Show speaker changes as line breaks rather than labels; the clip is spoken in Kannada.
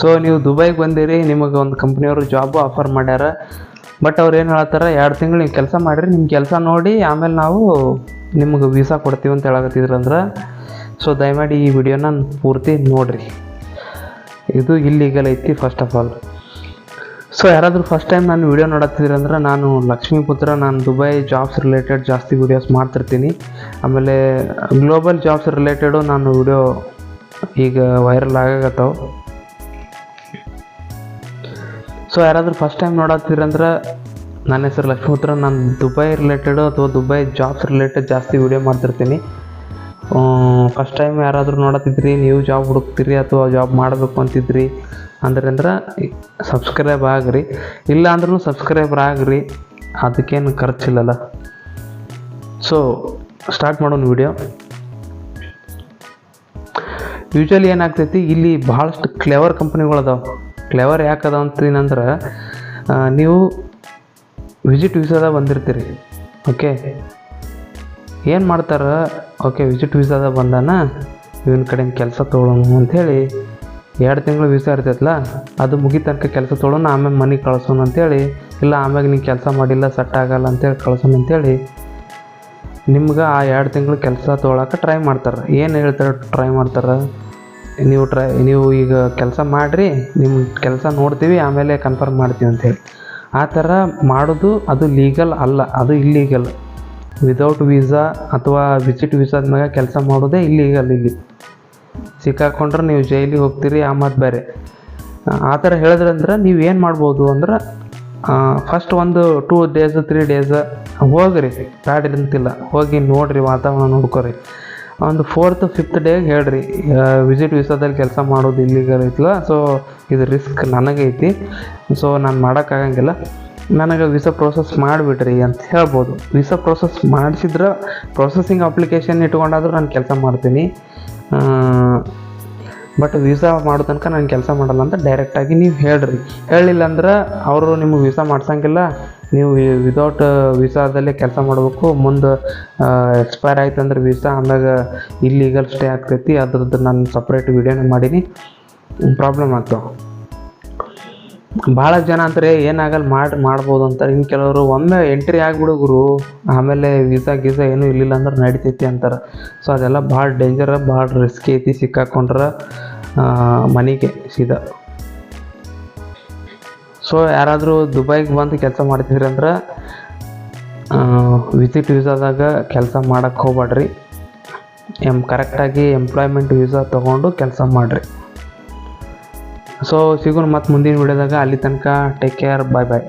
ಸೊ ನೀವು ದುಬೈಗೆ ಬಂದಿರಿ, ನಿಮಗೆ ಒಂದು ಕಂಪ್ನಿಯವರು ಜಾಬು ಆಫರ್ ಮಾಡ್ಯಾರ. ಬಟ್ ಅವ್ರು ಏನು ಹೇಳ್ತಾರೆ, ಎರಡು ತಿಂಗಳು ನೀವು ಕೆಲಸ ಮಾಡಿರಿ ನಿಮ್ಮ ಕೆಲಸ ನೋಡಿ, ಆಮೇಲೆ ನಾವು ನಿಮಗೆ ವೀಸಾ ಕೊಡ್ತೀವಿ ಅಂತ ಹೇಳಕತ್ತಿದ್ರಂದ್ರೆ ಸೊ ದಯಮಾಡಿ ಈ ವಿಡಿಯೋನ ಪೂರ್ತಿ ನೋಡಿರಿ. ಇದು ಇಲ್ಲಿಗಲ್ ಐತಿ ಫಸ್ಟ್ ಆಫ್ ಆಲ್ ಸೊ ಯಾರಾದರೂ ಫಸ್ಟ್ ಟೈಮ್ ನಾನು ವಿಡಿಯೋ ನೋಡತ್ತಿದ್ರಂದ್ರೆ ನಾನು ಲಕ್ಷ್ಮೀಪುತ್ರ, ನಾನು ದುಬೈ ಜಾಬ್ಸ್ ರಿಲೇಟೆಡ್ ಜಾಸ್ತಿ ವೀಡಿಯೋಸ್ ಮಾಡ್ತಿರ್ತೀನಿ. ಆಮೇಲೆ ಗ್ಲೋಬಲ್ ಜಾಬ್ಸ್ ರಿಲೇಟೆಡು ನಾನು ವಿಡಿಯೋ ಈಗ ವೈರಲ್ ಆಗಕತ್ತಾವ. ಸೊ ಯಾರಾದರೂ ಫಸ್ಟ್ ಟೈಮ್ ನೋಡತ್ತೀರಂದ್ರೆ ನನ್ನ ಹೆಸರು ಲಕ್ಷ್ಮೀಪುತ್ರ. ನಾನು ದುಬೈ ರಿಲೇಟೆಡು ಅಥವಾ ದುಬೈ ಜಾಬ್ಸ್ ರಿಲೇಟೆಡ್ ಜಾಸ್ತಿ ವಿಡಿಯೋ ಮಾಡ್ತಿರ್ತೀನಿ. ಫಸ್ಟ್ ಟೈಮ್ ಯಾರಾದರೂ ನೋಡತ್ತಿದ್ರಿ ನೀವು ಜಾಬ್ ಹುಡುಕ್ತೀರಿ ಅಥವಾ ಜಾಬ್ ಮಾಡಬೇಕು ಅಂತಿದ್ರಿ ಅಂದ್ರೆ ಸಬ್ಸ್ಕ್ರೈಬ್ ಆಗ್ರಿ. ಇಲ್ಲ ಅಂದ್ರೂ ಸಬ್ಸ್ಕ್ರೈಬರ್ ಆಗ್ರಿ. ಅದಕ್ಕೇನು ಖರ್ಚಿಲ್ಲಲ್ಲ. ಸೊ ಸ್ಟಾರ್ಟ್ ಮಾಡೋಣ ವಿಡಿಯೋ ಯೂಶ್ವಲಿ ಏನಾಗ್ತೈತಿ, ಇಲ್ಲಿ ಭಾಳಷ್ಟು ಕ್ಲೆವರ್ ಕಂಪ್ನಿಗಳು ಅದಾವೆ. ಕ್ಲೆವರ್ ಯಾಕದ ಅಂತೀನಂದ್ರೆ ನೀವು ವಿಸಿಟ್ ವೀಸಾದಾಗ ಬಂದಿರ್ತೀರಿ ಓಕೆ ಏನು ಮಾಡ್ತಾರೆ? ಓಕೆ ವಿಸಿಟ್ ವೀಸಾದಾಗ ಬಂದಾನ, ಇವನ ಕಡೆಯಿಂದ ಕೆಲಸ ತೊಗೊಳೋನು ಅಂಥೇಳಿ ಎರಡು ತಿಂಗಳು ವೀಸಾ ಇರ್ತೈತಲ್ಲ ಅದು ಮುಗಿ ತನಕ ಕೆಲಸ ತೊಗೊಳೋಣ ಆಮೇಲೆ ಮನೆಗೆ ಕಳ್ಸೋಣ ಅಂಥೇಳಿ ಇಲ್ಲ ಆಮ್ಯಾಗ ನೀವು ಕೆಲಸ ಮಾಡಿಲ್ಲ ಸೆಟ್ ಆಗಲ್ಲ ಅಂತೇಳಿ ಕಳ್ಸೋಣ ಅಂಥೇಳಿ ನಿಮ್ಗೆ ಆ ಎರಡು ತಿಂಗಳು ಕೆಲಸ ತೊಗೊಳಕ್ಕೆ ಟ್ರೈ ಮಾಡ್ತಾರೆ. ಏನು ಹೇಳ್ತಾರೆ ಟ್ರೈ ಮಾಡ್ತಾರೆ? ನೀವು ಟ್ರೈ ನೀವು ಈಗ ಕೆಲಸ ಮಾಡಿರಿ ನಿಮ್ಮ ಕೆಲಸ ನೋಡ್ತೀವಿ, ಆಮೇಲೆ ಕನ್ಫರ್ಮ್ ಮಾಡ್ತೀವಿ ಅಂತೇಳಿ ಆ ಥರ ಮಾಡೋದು ಅದು ಲೀಗಲ್ ಅಲ್ಲ, ಅದು ಇಲ್ಲೀಗಲ್ ವಿದೌಟ್ ವೀಸಾ ಅಥವಾ ವಿಸಿಟ್ ವೀಸಾದ ಮ್ಯಾಗ ಕೆಲಸ ಮಾಡೋದೇ ಇಲ್ಲೀಗಲ್ ಇಲ್ಲಿ. ಸಿಕ್ಕಾಕೊಂಡ್ರೆ ನೀವು ಜೈಲಿಗೆ ಹೋಗ್ತೀರಿ, ಆ ಮಾತು ಬೇರೆ. ಆ ಥರ ಹೇಳಿದ್ರಂದ್ರೆ ನೀವು ಏನು ಮಾಡ್ಬೋದು ಅಂದ್ರೆ ಫಸ್ಟ್ ಒಂದು ಟೂ ಡೇಸ್ ತ್ರೀ ಡೇಸ್ ಹೋಗ್ರಿ ಬ್ಯಾಡ ಅಂತಿಲ್ಲ ಹೋಗಿ ನೋಡ್ರಿ ವಾತಾವರಣ ನೋಡ್ಕೊರಿ. ಒಂದು ಫೋರ್ತ್ ಫಿಫ್ತ್ ಡೇ ಹೇಳ್ರಿ. ವಿಸಿಟ್ ವಿಸಾದಲ್ಲಿ ಕೆಲಸ ಮಾಡೋದು ಇಲ್ಲಿಗಲ್ ಐತಲ್ಲ ಸೊ ಇದು ರಿಸ್ಕ್ ಐತಿ. ಸೊ ನಾನು ಮಾಡೋಕ್ಕಾಗಂಗಿಲ್ಲ ನನಗೆ ವಿಸಾ ಪ್ರೋಸೆಸ್ ಮಾಡಿಬಿಡ್ರಿ ಅಂತ ಹೇಳ್ಬೋದು. ವೀಸಾ ಪ್ರೋಸೆಸ್ ಮಾಡಿಸಿದ್ರೆ ಪ್ರೊಸೆಸಿಂಗ್ ಅಪ್ಲಿಕೇಶನ್ ಇಟ್ಕೊಂಡಾದರೂ ನಾನು ಕೆಲಸ ಮಾಡ್ತೀನಿ. ಬಟ್ ವೀಸಾ ಮಾಡೋ ತನಕ ನಾನು ಕೆಲಸ ಮಾಡಲ್ಲ ಅಂತ ಡೈರೆಕ್ಟಾಗಿ ನೀವು ಹೇಳ್ರಿ. ಹೇಳಿಲ್ಲ ಅಂದ್ರೆ ಅವರು ನಿಮಗೆ ವೀಸಾ ಮಾಡ್ಸಂಗಿಲ್ಲ. ನೀವು ವಿದೌಟ್ ವೀಸಾದಲ್ಲೇ ಕೆಲಸ ಮಾಡಬೇಕು, ಮುಂದೆ ಎಕ್ಸ್ಪೈರ್ ಆಯ್ತು ಅಂದ್ರೆ ವೀಸಾ ಆಮ್ಯಾಗ ಇಲ್ಲಿಗಲ್ ಸ್ಟೇ ಆಗ್ತೈತಿ, ಅದ್ರದ್ದು ನಾನು ಸಪ್ರೇಟ್ ವೀಡಿಯೋನ ಮಾಡೀನಿ ಪ್ರಾಬ್ಲಮ್ ಆಗ್ತಾವೆ. ಭಾಳ ಜನ ಅಂದರೆ ಏನಾಗಲ್ಲ ಮಾಡಿ, ಮಾಡ್ಬೋದು ಅಂತಾರೆ ಇನ್ನು ಕೆಲವರು ಒಮ್ಮೆ ಎಂಟ್ರಿ ಆಗಿಬಿಡುಗರು ಆಮೇಲೆ ವೀಸಾ ಗೀಸಾ ಏನೂ ಇರಲಿಲ್ಲ ಅಂದ್ರೆ ನಡಿತೈತಿ ಅಂತಾರೆ. ಸೊ ಅದೆಲ್ಲ ಭಾಳ ಡೇಂಜರ್ ಭಾಳ ರಿಸ್ಕಿ ಐತಿ ಸಿಕ್ಕಾಕೊಂಡ್ರೆ ಮನೆಗೆ ಸೀದಾ. ಸೊ ಯಾರಾದರೂ ದುಬೈಗೆ ಬಂದು ಕೆಲಸ ಮಾಡ್ತಿದ್ರಿ ಅಂದ್ರೆ ವಿಸಿಟ್ ವೀಸಾದಾಗ ಕೆಲಸ ಮಾಡೋಕ್ಕೆ ಹೋಗ್ಬೇಡ್ರಿ ಎಂ ಕರೆಕ್ಟಾಗಿ ಎಂಪ್ಲಾಯ್ಮೆಂಟ್ ವೀಸಾ ತೊಗೊಂಡು ಕೆಲಸ ಮಾಡಿರಿ. ಸೊ ಸಿಗೋಣ ಮತ್ತು ಮುಂದಿನ ವಿಡಿಯೋದಾಗ ಅಲ್ಲಿ ತನಕ ಟೇಕ್ ಕೇರ್ ಬಾಯ್ ಬಾಯ್